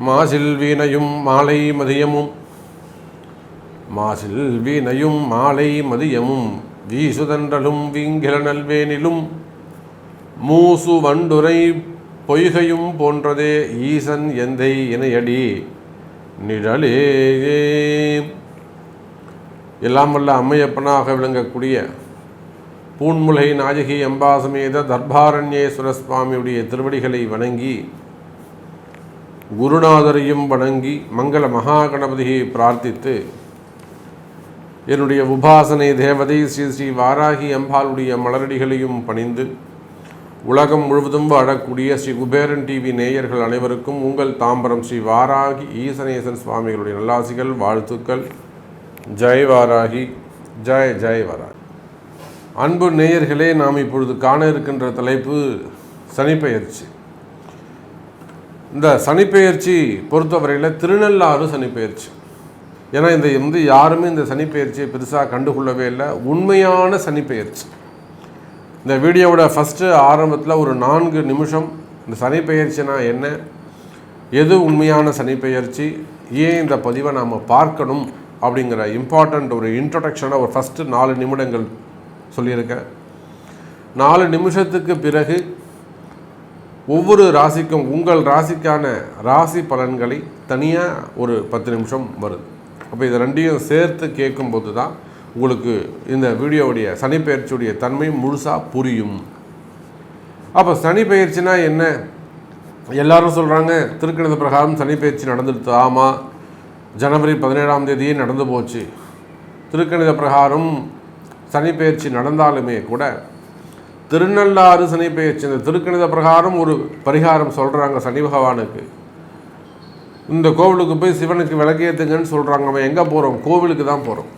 மாசில் வீணையும் மாலை மதியமும். மாசில் வீணையும் மாலை மதியமும். வீசுதன்றலும் வீங்கில நல்வேனிலும். மூசு வண்டுரை பொய்கையும் போன்றதே ஈசன் எந்தை இணையடி. நிழலே எல்லாம் வல்ல அம்மையப்பனாக விளங்கக்கூடிய பூன்முலை நாயகி அம்பாசமேத தர்பாரண்யேஸ்வர சுவாமியுடைய திருவடிகளை வணங்கி குருநாதரையும் வணங்கி மங்கள மகா கணபதியை பிரார்த்தித்து என்னுடைய உபாசனை தேவதை ஸ்ரீ ஸ்ரீ வாராகி அம்பாளுடைய மலரடிகளையும் பணிந்து உலகம் முழுவதும் வாழக்கூடிய ஸ்ரீ குபேரன் டிவி நேயர்கள் அனைவருக்கும் உங்கள் தாம்பரம் ஸ்ரீ வாராகி ஈசனேசன் சுவாமிகளுடைய நல்லாசிகள் வாழ்த்துக்கள். ஜெய் வாராகி. ஜெய் ஜெய் வாராகி. அன்பு நேயர்களே நாம் இப்பொழுது காண இருக்கின்ற தலைப்பு சனிப்பெயர்ச்சி. இந்த சனிப்பெயர்ச்சி பொறுத்தவரையில் திருநள்ளாறு சனிப்பெயர்ச்சி. ஏன்னா இந்த வந்து யாருமே இந்த சனிப்பெயர்ச்சியை பெருசாக கண்டுகொள்ளவே இல்லை. உண்மையான சனிப்பெயர்ச்சி. இந்த வீடியோவோட ஃபஸ்ட்டு ஆரம்பத்தில் ஒரு நான்கு நிமிஷம் இந்த சனிப்பெயர்ச்சினா என்ன? எது உண்மையான சனிப்பெயர்ச்சி? ஏன் இந்த பதிவை நாம் பார்க்கணும்? அப்படிங்கிற இம்பார்ட்டண்ட் ஒரு இன்ட்ரொடக்ஷனை ஒரு ஃபஸ்ட்டு நாலு நிமிடங்கள் சொல்லியிருக்கேன் நாலு நிமிஷத்துக்கு பிறகு ஒவ்வொரு ராசிக்கும் உங்கள் ராசிக்கான ராசி பலன்களை தனியாக ஒரு பத்து நிமிஷம் வருது. அப்போ இதை ரெண்டையும் சேர்த்து கேட்கும்போது தான் உங்களுக்கு இந்த வீடியோவுடைய சனிப்பெயர்ச்சியுடைய தன்மை முழுசாக புரியும். அப்போ சனிப்பெயர்ச்சினா என்ன? எல்லாரும் சொல்கிறாங்க திருக்கணித பிரகாரம் சனிப்பெயர்ச்சி நடந்துடுது ஆமாம் ஜனவரி பதினேழாம் தேதியே நடந்து போச்சு. திருக்கணித பிரகாரம் சனிப்பெயர்ச்சி நடந்தாலுமே கூட திருநள்ளாறு சனிப்பெயர்ச்சி இந்த திருக்கணித பிரகாரம் ஒரு பரிகாரம் சொல்கிறாங்க சனி பகவானுக்கு. இந்த கோவிலுக்கு போய் சிவனுக்கு விளக்கேற்றுங்கன்னு சொல்கிறாங்க அவன் எங்கே போகிறோம் கோவிலுக்கு தான் போகிறோம்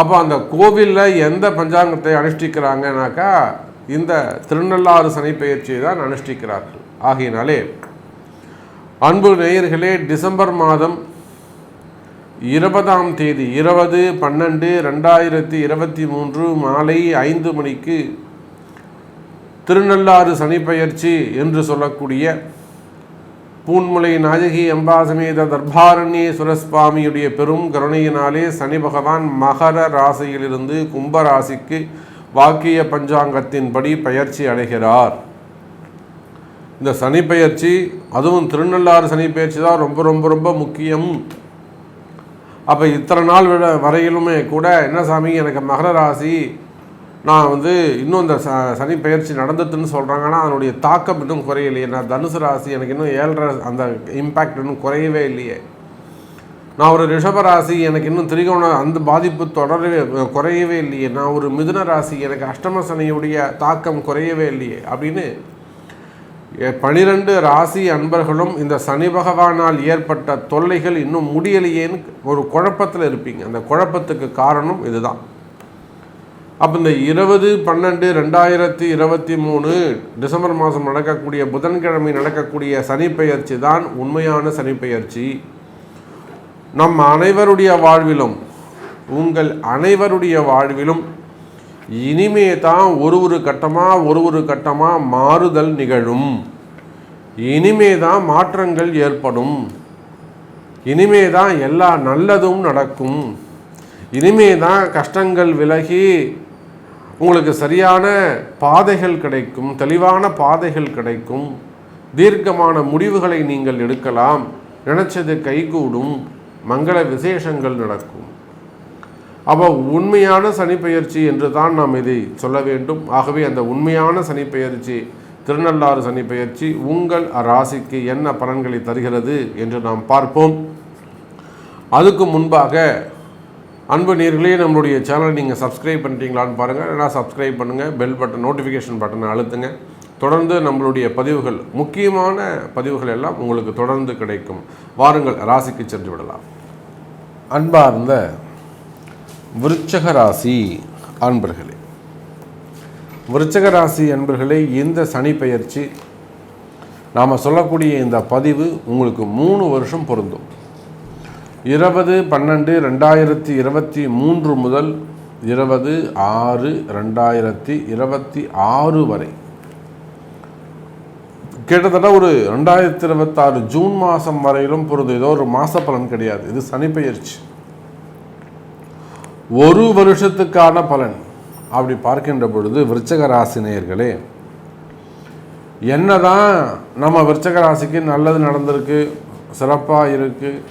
அப்போ அந்த கோவிலில் எந்த பஞ்சாங்கத்தை அனுஷ்டிக்கிறாங்கனாக்கா இந்த திருநள்ளாறு சனிப்பெயர்ச்சியை தான் அனுஷ்டிக்கிறார்கள். ஆகையினாலே அன்பு நேயர்களே டிசம்பர் மாதம் இருபதாம் தேதி இருபது பன்னெண்டு ரெண்டாயிரத்தி இருபத்தி மூன்று மாலை ஐந்து மணிக்கு திருநள்ளாறு சனிப்பெயர்ச்சி என்று சொல்லக்கூடிய பூன்முலை நாயகி அம்பாசமேத தர்பாரண்யேஸ்வர சுவாமியுடைய பெரும் கருணையினாலே சனி பகவான் மகர ராசியிலிருந்து கும்ப ராசிக்கு வாக்கிய பஞ்சாங்கத்தின்படி பயிற்சி அடைகிறார். இந்த சனிப்பெயர்ச்சி அதுவும் திருநள்ளாறு சனிப்பெயர்ச்சி தான் ரொம்ப ரொம்ப ரொம்ப முக்கியம். அப்போ இத்தனை நாள் விட வரையிலுமே கூட என்ன சாமி எனக்கு மகர ராசி நான் வந்து இன்னும் இந்த ச சனி பயிற்சி நடந்துட்டுன்னு சொல்கிறாங்க ஆனால் அதனுடைய தாக்கம் இன்னும் குறையலையே. நான் தனுசு ராசி எனக்கு இன்னும் ஏழரை அந்த இம்பேக்ட் இன்னும் குறையவே இல்லையே. நான் ஒரு ரிஷப ராசி எனக்கு இன்னும் திரிகோண அந்த பாதிப்பு தொடரவே குறையவே இல்லையே. நான் ஒரு மிதுன ராசி எனக்கு அஷ்டம சனியுடைய தாக்கம் குறையவே இல்லையே அப்படின்னு பனிரெண்டு ராசி அன்பர்களும் இந்த சனி பகவானால் ஏற்பட்ட தொல்லைகள் இன்னும் முடியலையேன்னு ஒரு குழப்பத்தில் இருப்பீங்க. அந்த குழப்பத்துக்கு காரணம் இதுதான். அப்போ இந்த இருபது பன்னெண்டு ரெண்டாயிரத்தி இருபத்தி மூணு டிசம்பர் மாதம் நடக்கக்கூடிய புதன்கிழமை நடக்கக்கூடிய சனிப்பெயர்ச்சி தான் உண்மையான சனிப்பெயர்ச்சி நம் அனைவருடைய வாழ்விலும் உங்கள் அனைவருடைய வாழ்விலும் இனிமே தான் ஒரு ஒரு கட்டமாக ஒரு ஒரு கட்டமாக மாறுதல் நிகழும். இனிமே தான் மாற்றங்கள் ஏற்படும். இனிமே தான் எல்லா நல்லதும் நடக்கும். இனிமே தான் கஷ்டங்கள் விலகி உங்களுக்கு சரியான பாதைகள் கிடைக்கும் தெளிவான பாதைகள் கிடைக்கும். தீர்க்கமான முடிவுகளை நீங்கள் எடுக்கலாம். நினைச்சது கைகூடும். மங்கள விசேஷங்கள் நடக்கும். அப்போ உண்மையான சனிப்பெயர்ச்சி என்று தான் நாம் இதை சொல்ல வேண்டும். ஆகவே அந்த உண்மையான சனிப்பெயர்ச்சி திருநள்ளாறு சனிப்பெயர்ச்சி உங்கள் ராசிக்கு என்ன பலன்களை தருகிறது என்று நாம் பார்ப்போம். அதுக்கு முன்பாக அன்பு நேர்களே நம்மளுடைய சேனலை நீங்கள் சப்ஸ்கிரைப் பண்ணிட்டீங்களான்னு பாருங்கள் இல்லைனா சப்ஸ்கிரைப் பண்ணுங்கள் பெல் பட்டன் நோட்டிஃபிகேஷன் பட்டனை அழுத்துங்க. தொடர்ந்து நம்மளுடைய பதிவுகள் முக்கியமான பதிவுகள் எல்லாம் உங்களுக்கு தொடர்ந்து கிடைக்கும். வாருங்கள் ராசிக்கு சென்று விடலாம். அன்பார்ந்த விருச்சக ராசி அன்பர்களே. விருச்சக ராசி அன்பர்களே இந்த சனி பெயர்ச்சி நாம் சொல்லக்கூடிய இந்த பதிவு உங்களுக்கு மூணு வருஷம் பொருந்தும். இருபது பன்னெண்டு ரெண்டாயிரத்தி இருபத்தி மூன்று முதல் இருபது ஆறு ரெண்டாயிரத்தி இருபத்தி ஆறு வரை. கிட்டத்தட்ட ஒரு ரெண்டாயிரத்தி இருபத்தாறு ஜூன் மாதம் வரையிலும் பொருந்தும். ஏதோ ஒரு மாத பலன் கிடையாது. இது சனி பெயர்ச்சி. ஒரு வருஷத்துக்கான பலன். அப்படி பார்க்கின்ற பொழுது விருச்சக ராசினியர்களே என்னதான் நம்ம விருச்சக ராசிக்கு நல்லது நடந்திருக்கு சிறப்பாக இருக்குது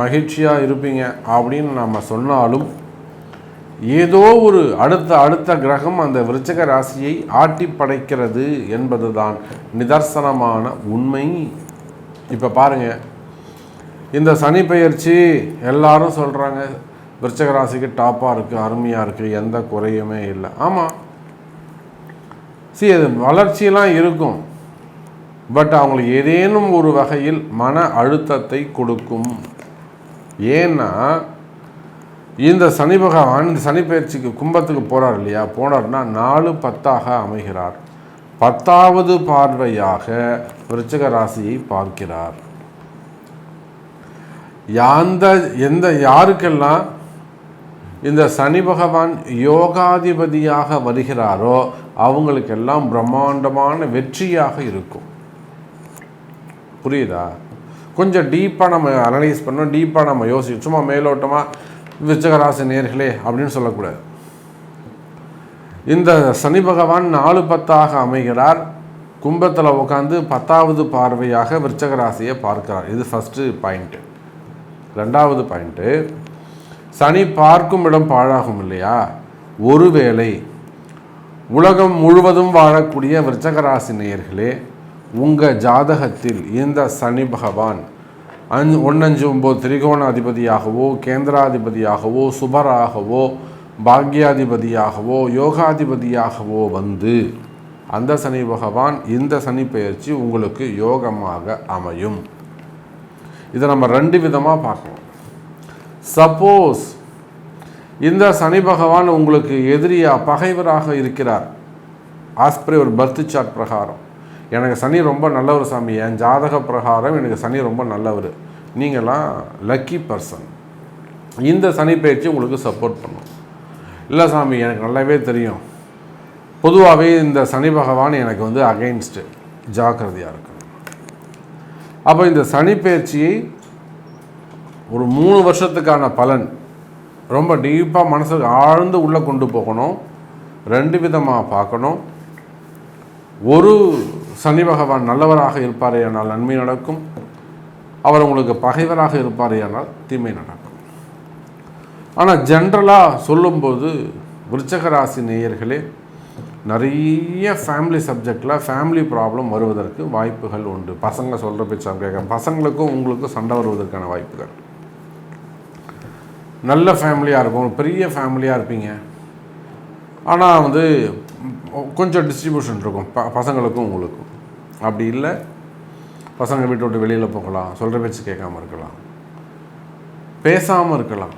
மகிழ்ச்சியாக இருப்பீங்க அப்படின்னு நம்ம சொன்னாலும் ஏதோ ஒரு அடுத்த அடுத்த கிரகம் அந்த விருச்சக ராசியை ஆட்டி படைக்கிறது என்பதுதான் நிதர்சனமான உண்மை. இப்போ பாருங்கள் இந்த சனி பயிற்சி எல்லாரும் சொல்கிறாங்க விருச்சக ராசிக்கு டாப்பாக இருக்குது அருமையாக இருக்குது எந்த குறையுமே இல்லை. ஆமாம் சரி அது வளர்ச்சியெல்லாம் இருக்கும். பட் அவங்களுக்கு ஏதேனும் ஒரு வகையில் மன அழுத்தத்தை கொடுக்கும். ஏன்னா இந்த சனி பகவான் இந்த சனி பயிற்சிக்கு கும்பத்துக்கு போகிறார் இல்லையா? போனார்னா நாலு பத்தாக அமைகிறார். பத்தாவது பார்வையாக விருச்சக ராசியை பார்க்கிறார். யாந்த எந்த யாருக்கெல்லாம் இந்த சனி பகவான் யோகாதிபதியாக வருகிறாரோ அவங்களுக்கெல்லாம் பிரம்மாண்டமான வெற்றியாக இருக்கும். புரியுதா? கொஞ்சம் டீப்பாக நம்ம அனலைஸ் பண்ணோம் டீப்பாக நம்ம யோசிச்சு சும்மா மேலோட்டமாக விருச்சகராசி நேர்களே அப்படின்னு சொல்லக்கூடாது. இந்த சனி பகவான் நாலு பத்தாக அமைகிறார். கும்பத்தில் உட்காந்து பத்தாவது பார்வையாக விருச்சக ராசியை பார்க்கிறார். இது ஃபஸ்ட்டு பாயிண்ட்டு ரெண்டாவது பாயிண்ட்டு சனி பார்க்கும் இடம் பாழாகும் இல்லையா? ஒருவேளை உலகம் முழுவதும் வாழக்கூடிய விருச்சகராசி நேயர்களே உங்கள் ஜாதகத்தில் இந்த சனி பகவான் அஞ்சு ஒன்னஞ்சு ஒம்பது திரிகோணாதிபதியாகவோ கேந்திராதிபதியாகவோ சுபராகவோ பாக்யாதிபதியாகவோ யோகாதிபதியாகவோ வந்து அந்த சனி பகவான் இந்த சனி பயிற்சி உங்களுக்கு யோகமாக அமையும். இதை நம்ம ரெண்டு விதமாக பார்க்கணும் சப்போஸ் இந்த சனி பகவான் உங்களுக்கு எதிரியா பகைவராக இருக்கிறார். ஆஸ்பிரி ஒரு பர்த் சார்ட் பிரகாரம். எனக்கு சனி ரொம்ப நல்லவர் சாமி. என் ஜாதக பிரகாரம் எனக்கு சனி ரொம்ப நல்லவர். நீங்களாம் லக்கி பர்சன் இந்த சனி பயிற்சி உங்களுக்கு சப்போர்ட் பண்ணும். இல்லை சாமி எனக்கு நல்லாவே தெரியும். பொதுவாகவே இந்த சனி பகவான் எனக்கு வந்து அகைன்ஸ்டு ஜாக்கிரதையாக இருக்கணும். அப்போ இந்த சனி பயிற்சியை ஒரு மூணு வருஷத்துக்கான பலன். ரொம்ப டீப்பாக மனசுக்கு ஆழ்ந்து உள்ளே கொண்டு போகணும். ரெண்டு விதமாக பார்க்கணும். ஒரு சனி பகவான் நல்லவராக இருப்பாரேயானால் நன்மை நடக்கும். அவர் உங்களுக்கு பகைவராக இருப்பாரேயானால் தீமை நடக்கும். ஆனால் ஜென்ரலாக சொல்லும்போது விருச்சக ராசி நேயர்களே நிறைய ஃபேமிலி சப்ஜெக்டில் ஃபேமிலி ப்ராப்ளம் வருவதற்கு வாய்ப்புகள் உண்டு. பசங்க சொல்கிற பேச்சு கேட்க பசங்களுக்கும் உங்களுக்கும் சண்டை வருவதற்கான வாய்ப்புகள். நல்ல ஃபேமிலியாக இருக்கும். பெரிய ஃபேமிலியாக இருப்பீங்க. ஆனால் வந்து கொஞ்சம் டிஸ்ட்ரிபியூஷன் இருக்கும். ப பசங்களுக்கும் உங்களுக்கும். அப்படி இல்லை பசங்க வீட்டை விட்டு வெளியில் போகலாம். சொல்கிற பேச்சு கேட்காம இருக்கலாம். பேசாமல் இருக்கலாம்.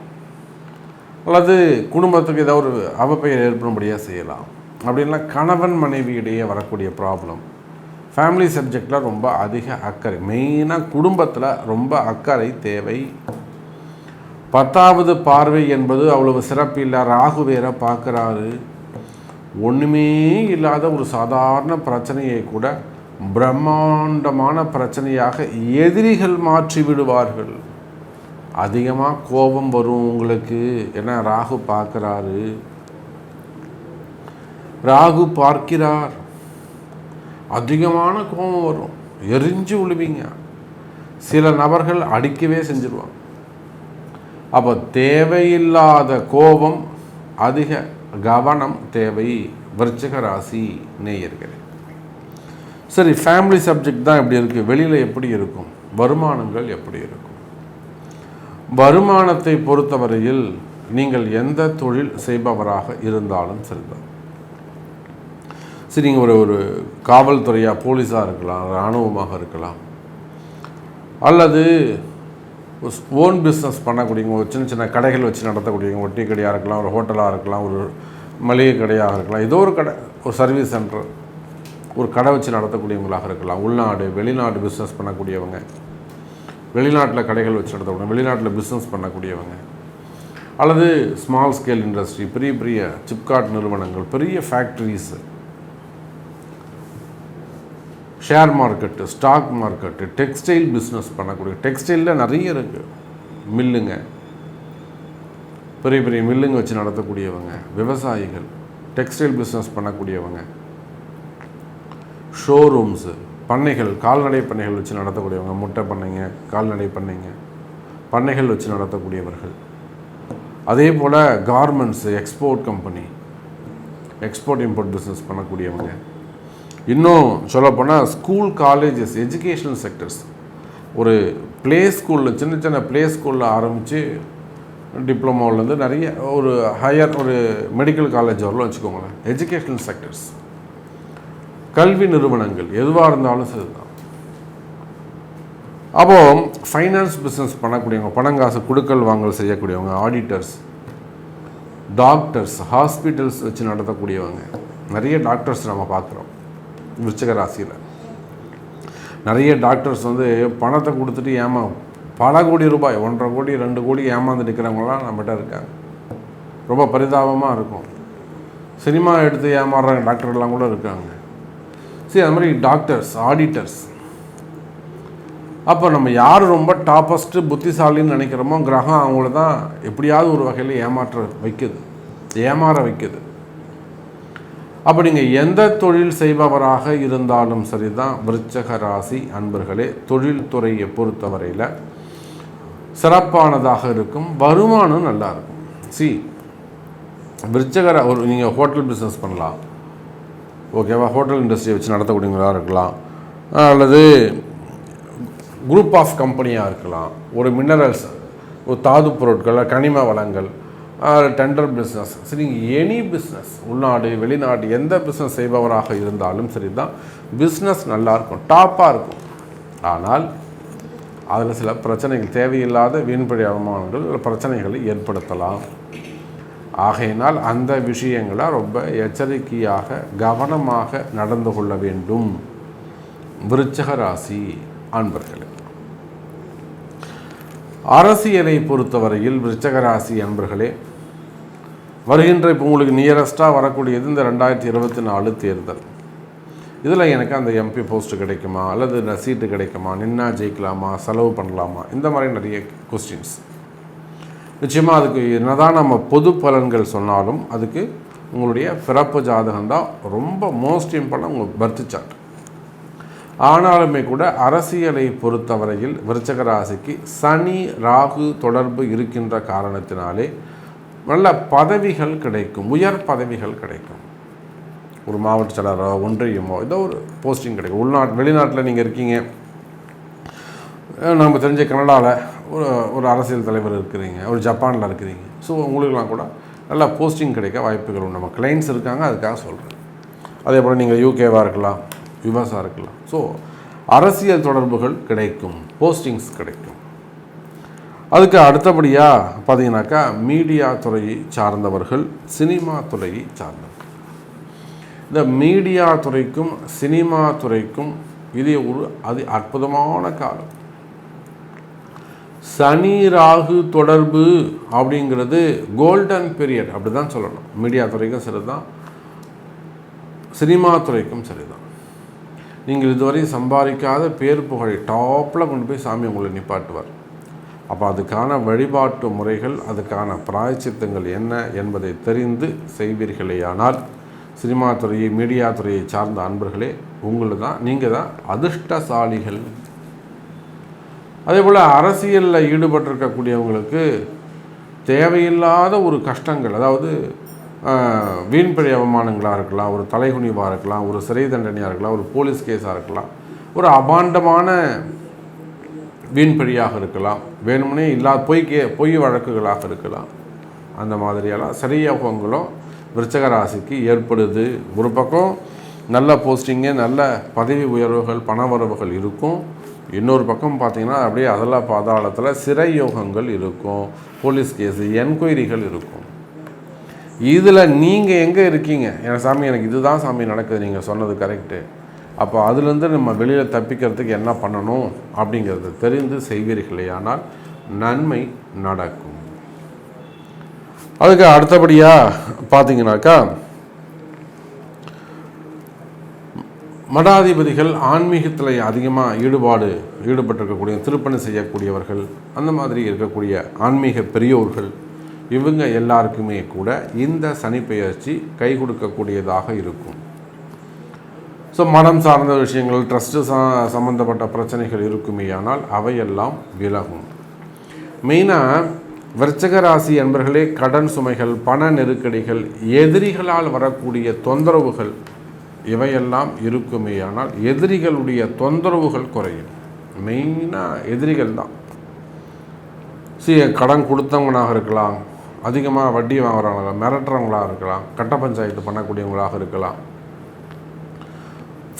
அல்லது குடும்பத்துக்கு ஏதாவது ஒரு அவப்பெயர் ஏற்படும்படியாக செய்யலாம். அப்படின்லாம் கணவன் மனைவியிடையே வரக்கூடிய ப்ராப்ளம் ஃபேமிலி சப்ஜெக்டில் ரொம்ப அதிக அக்கறை. மெயினாக குடும்பத்தில் ரொம்ப அக்கறை தேவை. பத்தாவது பார்வை என்பது அவ்வளவு சிறப்பு இல்லை. ராகு வேற பார்க்குறாரு. ஒன்றுமே இல்லாத ஒரு சாதாரண பிரச்சனையை கூட பிரம்மாண்டமான பிரச்சனையாக எதிரிகள் மாற்றி விடுவார்கள். அதிகமாக கோபம் வரும் உங்களுக்கு ஏன்னா ராகு பார்க்குறாரு. ராகு பார்க்கிறார். அதிகமான கோபம் வரும். எரிஞ்சு விழுவீங்க. சில நபர்கள் அடிக்கவே செஞ்சிருவாங்க. அப்போ தேவையில்லாத கோபம் அதிக கவனம் தேவை. விருச்சிக ராசி நேயர்களே. சரி ஃபேமிலி சப்ஜெக்ட் தான் எப்படி இருக்குது வெளியில் எப்படி இருக்கும்? வருமானங்கள் எப்படி இருக்கும்? வருமானத்தை பொறுத்தவரையில் நீங்கள் எந்த தொழில் செய்பவராக இருந்தாலும் சரிதான். சரி நீங்கள் ஒரு ஒரு காவல்துறையாக போலீஸாக இருக்கலாம் இராணுவமாக இருக்கலாம். அல்லது ஓன் பிஸ்னஸ் பண்ணக்கூடியவங்க ஒரு சின்ன சின்ன கடைகள் வச்சு நடத்தக்கூடியவங்க ஒரு டீ கடையாக இருக்கலாம் ஒரு ஹோட்டலாக இருக்கலாம் ஒரு மளிகை கடையாக இருக்கலாம் ஏதோ ஒரு கடை ஒரு சர்வீஸ் சென்டர் ஒரு கடை வச்சு நடத்தக்கூடியவங்களாக இருக்கலாம். உள்நாடு வெளிநாடு பிஸ்னஸ் பண்ணக்கூடியவங்க வெளிநாட்டில் கடைகள் வச்சு நடத்தக்கூடிய வெளிநாட்டில் பிஸ்னஸ் பண்ணக்கூடியவங்க அல்லது ஸ்மால் ஸ்கேல் இண்டஸ்ட்ரி பெரிய பெரிய சிப்காட் நிறுவனங்கள் பெரிய factories share market stock market textile business பண்ணக்கூடிய டெக்ஸ்டைலில் நிறைய இருக்குது மில்லுங்க பெரிய பெரிய மில்லுங்க வச்சு நடத்தக்கூடியவங்க விவசாயிகள் டெக்ஸ்டைல் பிஸ்னஸ் பண்ணக்கூடியவங்க. ஷோரூம்ஸு பண்ணைகள் கால்நடை பண்ணைகள் வச்சு நடத்தக்கூடியவங்க முட்டை பண்ணைங்க கால்நடை பண்ணைங்க. பண்ணைகள் வச்சு நடத்தக்கூடியவர்கள். அதே போல் garments export company export import business பண்ணக்கூடியவங்க. இன்னும் சொல்லப்போனால் ஸ்கூல் காலேஜஸ் எஜுகேஷனல் செக்டர்ஸ் ஒரு ப்ளே ஸ்கூலில் சின்ன சின்ன ப்ளே ஸ்கூலில் ஆரம்பித்து டிப்ளமோலேருந்து நிறைய ஒரு ஹையர் ஒரு மெடிக்கல் காலேஜ் வரலாம் வச்சுக்கோங்களேன். எஜுகேஷனல் செக்டர்ஸ் கல்வி நிறுவனங்கள் எதுவாக இருந்தாலும் சரிதான். அப்போது ஃபைனான்ஸ் பிஸ்னஸ் பண்ணக்கூடியவங்க பணங்காசு கொடுக்கல் வாங்கல் செய்யக்கூடியவங்க ஆடிட்டர்ஸ் டாக்டர்ஸ் ஹாஸ்பிட்டல்ஸ் வச்சு நடத்தக்கூடியவங்க நிறைய டாக்டர்ஸ் நம்ம பார்க்குறோம். விருச்சக ராசியில் நிறைய டாக்டர்ஸ் வந்து பணத்தை கொடுத்துட்டு ஏமா பல கோடி ரூபாய் ஒன்றரை கோடி ரெண்டு கோடி ஏமாந்து நிற்கிறவங்களாம் நம்மகிட்ட இருக்காங்க. ரொம்ப பரிதாபமாக இருக்கும். சினிமா எடுத்து ஏமாறுற டாக்டர்லாம் கூட இருக்காங்க. சரி அது மாதிரி டாக்டர்ஸ் ஆடிட்டர்ஸ் அப்போ நம்ம யார் ரொம்ப டாப்பஸ்ட்டு புத்திசாலின்னு நினைக்கிறோமோ கிரகம் அவங்கள தான் எப்படியாவது ஒரு வகையில் ஏமாற்ற வைக்குது. ஏமாற வைக்குது. அப்போ நீங்கள் எந்த தொழில் செய்பவராக இருந்தாலும் சரிதான் விருச்சக ராசி அன்பர்களே தொழில்துறையை பொறுத்தவரையில் சிறப்பானதாக இருக்கும் வருமானம் நல்லா இருக்கும். சி விருச்சகர ஒரு நீங்கள் ஹோட்டல் பிஸ்னஸ் பண்ணலாம். ஓகேவா ஹோட்டல் இண்டஸ்ட்ரியை வச்சு நடத்தக்கூடியவங்களாக இருக்கலாம். அல்லது குரூப் ஆஃப் கம்பெனியாக இருக்கலாம். ஒரு மினரல்ஸ் ஒரு தாது பொருட்கள் கனிம வளங்கள் டெண்டர் பிஸ்னஸ் சரி எனி பிஸ்னஸ் உள்நாடு வெளிநாடு எந்த பிஸ்னஸ் செய்பவராக இருந்தாலும் சரி தான் பிஸ்னஸ் நல்லாயிருக்கும் டாப்பாக இருக்கும். ஆனால் அதில் சில பிரச்சனைகள் தேவையில்லாத வீண்படி அவமானங்கள் பிரச்சனைகளை ஏற்படுத்தலாம். ஆகையினால் அந்த விஷயங்களை ரொம்ப எச்சரிக்கையாக கவனமாக நடந்து கொள்ள வேண்டும். விருச்சக ராசி அன்பர்களே. அரசியலை பொறுத்தவரையில் விருச்சக ராசி அன்பர்களே வருகின்ற இப்போ உங்களுக்கு நியரஸ்ட்டாக வரக்கூடியது இந்த ரெண்டாயிரத்தி இருபத்தி நாலு தேர்தல். இதில் எனக்கு அந்த எம்பி போஸ்ட்டு கிடைக்குமா? அல்லது இந்த சீட்டு கிடைக்குமா? நின்னா ஜெயிக்கலாமா? செலவு பண்ணலாமா? இந்த மாதிரி நிறைய கொஸ்டின்ஸ் நிச்சயமாக அதுக்கு என்னதான் நம்ம பொது பலன்கள் சொன்னாலும் அதுக்கு உங்களுடைய பிறப்பு ஜாதகம் தான் ரொம்ப மோஸ்ட் இம்பார்ட்டன் உங்கள் பர்த் சார்ட் ஆனாலுமே கூட அரசியலை பொறுத்தவரையில் விருச்சக ராசிக்கு சனி ராகு தொடர்பு இருக்கின்ற காரணத்தினாலே நல்ல பதவிகள் கிடைக்கும் உயர் பதவிகள் கிடைக்கும். ஒரு மாவட்ட செயலரோ ஒன்றியமோ ஏதோ ஒரு போஸ்டிங் கிடைக்கும். உள்நாட்டு வெளிநாட்டில் நீங்கள் இருக்கீங்க. நம்ம தெரிஞ்ச கனடாவில் ஒரு ஒரு அரசியல் தலைவர் இருக்கிறீங்க ஒரு ஜப்பானில் இருக்கிறீங்க. ஸோ உங்களுக்கெல்லாம் கூட நல்லா போஸ்டிங் கிடைக்க வாய்ப்புகள் உண்டு. நம்ம கிளைண்ட்ஸ் இருக்காங்க அதுக்காக சொல்கிறேன் அதே போல் நீங்கள் யூகேவாக இருக்கலாம் யுஎஸாக இருக்கலாம். ஸோ அரசியல் தொடர்புகள் கிடைக்கும் போஸ்டிங்ஸ் கிடைக்கும். அதுக்கு அடுத்தபடியாக பார்த்தீங்கன்னாக்கா மீடியா துறையை சார்ந்தவர்கள் சினிமா துறையை சார்ந்தவர்கள். இந்த மீடியா துறைக்கும் சினிமா துறைக்கும் இது ஒரு அதி அற்புதமான காலம். சனி ராகு தொடர்பு அப்படிங்கிறது கோல்டன் பீரியட் அப்படி தான் சொல்லணும். மீடியா துறைக்கும் சரிதான் சினிமா துறைக்கும் சரிதான் நீங்கள் இதுவரை சம்பாதிக்காத பேர் புகழை டாப்பில் கொண்டு போய் சாமி உங்களை நிப்பாட்டுவார். அப்போ அதுக்கான வழிபாட்டு முறைகள் அதுக்கான பிராயச்சித்தங்கள் என்ன என்பதை தெரிந்து செய்வீர்களேயானால் சினிமா துறையை மீடியா துறையை சார்ந்த அன்பர்களே உங்களை தான் நீங்கள் தான் அதிர்ஷ்டசாலிகள். அதே போல் அரசியலில் ஈடுபட்டிருக்கக்கூடியவங்களுக்கு தேவையில்லாத ஒரு கஷ்டங்கள் அதாவது வீண்பழி அவமானங்களாக இருக்கலாம் ஒரு தலைகுனிவாக இருக்கலாம் ஒரு சிறை தண்டனையாக இருக்கலாம் ஒரு போலீஸ் கேஸாக இருக்கலாம் ஒரு அபாண்டமான வீண்பழியாக இருக்கலாம். வேணும்னே இல்லாத பொய் கே பொய் வழக்குகளாக இருக்கலாம். அந்த மாதிரியெல்லாம் சரியோகங்களும் விருச்சக ராசிக்கு ஏற்படுது. ஒரு பக்கம் நல்ல போஸ்டிங்கு நல்ல பதவி உயர்வுகள் பண வரவுகள் இருக்கும். இன்னொரு பக்கம் பார்த்திங்கன்னா அப்படியே அதெல்லாம் பாதாளத்தில் சிறை யோகங்கள் இருக்கும். போலீஸ் கேஸு என்கொயரிகள் இருக்கும். இதில் நீங்கள் எங்கே இருக்கீங்க? என் சாமி எனக்கு இதுதான் சாமி நடக்குது. நீங்கள் சொன்னது கரெக்டு அப்போ அதுலேருந்து நம்ம வெளியில் தப்பிக்கிறதுக்கு என்ன பண்ணணும் அப்படிங்கிறத தெரிந்து செய்வீர்களேயானால் நன்மை நடக்கும். அதுக்கு அடுத்தபடியாக பார்த்தீங்கன்னாக்கா மடாதிபதிகள் ஆன்மீகத்தில் அதிகமாக ஈடுபாடு ஈடுபட்டிருக்கக்கூடிய திருப்பணி செய்யக்கூடியவர்கள் அந்த மாதிரி இருக்கக்கூடிய ஆன்மீக பெரியோர்கள் இவங்க எல்லாருக்குமே கூட இந்த சனிப்பெயர்ச்சி கை கொடுக்கக்கூடியதாக இருக்கும். ஸோ மனம் சார்ந்த விஷயங்கள் ட்ரஸ்ட்டு சா சம்மந்தப்பட்ட பிரச்சனைகள் இருக்குமேயானால் அவையெல்லாம் விலகும். மெயினாக விருச்சக ராசி என்பர்களே கடன் சுமைகள் பண நெருக்கடிகள் எதிரிகளால் வரக்கூடிய தொந்தரவுகள் இவையெல்லாம் இருக்குமேயானால் எதிரிகளுடைய தொந்தரவுகள் குறையும். மெயினாக எதிரிகள் தான். சி கடன் கொடுத்தவங்களாக இருக்கலாம் அதிகமாக வட்டி வாங்குறவங்களா மிரட்டுறவங்களாக இருக்கலாம் கட்ட பஞ்சாயத்து பண்ணக்கூடியவங்களாக இருக்கலாம்.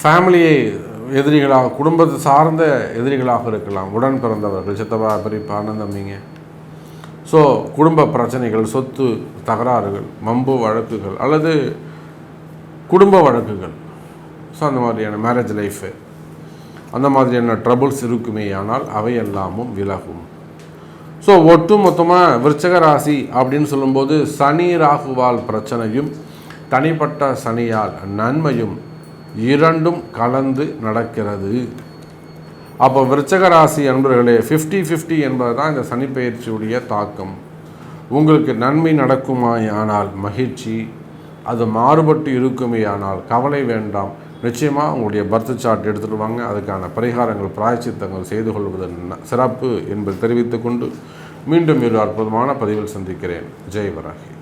ஃபேமிலியை எதிரிகளாக குடும்பத்தை சார்ந்த எதிரிகளாக இருக்கலாம். உடன் பிறந்தவர்கள் சித்தப்பா பெரியப்பா அண்ணன் தம்பிங்க. ஸோ குடும்ப பிரச்சனைகள் சொத்து தகராறுகள் மம்பு வழக்குகள் அல்லது குடும்ப வழக்குகள். ஸோ அந்த மாதிரியான மேரேஜ் லைஃபு அந்த மாதிரியான ட்ரபுள்ஸ் இருக்குமே ஆனால் அவை எல்லாமும் விலகும். ஸோ ஒட்டு மொத்தமாக விருச்சக ராசி அப்படின்னு சொல்லும்போது சனி ராகுவால் பிரச்சனையும் தனிப்பட்ட சனியால் நன்மையும் இரண்டும் கலந்து நடக்கிறது. அப்போ விருச்சக ராசி அன்பர்களே ஃபிஃப்டி ஃபிஃப்டி என்பது தான் இந்த சனிப்பெயர்ச்சியுடைய தாக்கம். உங்களுக்கு நன்மை நடக்குமாயானால் மகிழ்ச்சி. அது மாறுபட்டு இருக்குமேயானால் கவலை வேண்டாம். நிச்சயமாக உங்களுடைய பர்த் சார்ட் எடுத்துகிட்டு வாங்க. அதுக்கான பரிகாரங்கள் பிராய்ச்சித்தங்கள் செய்து கொள்வது சிறப்பு என்பதை தெரிவித்துக்கொண்டு மீண்டும் இரு அற்புதமான பதிவில் சந்திக்கிறேன். ஜெய் வராகி.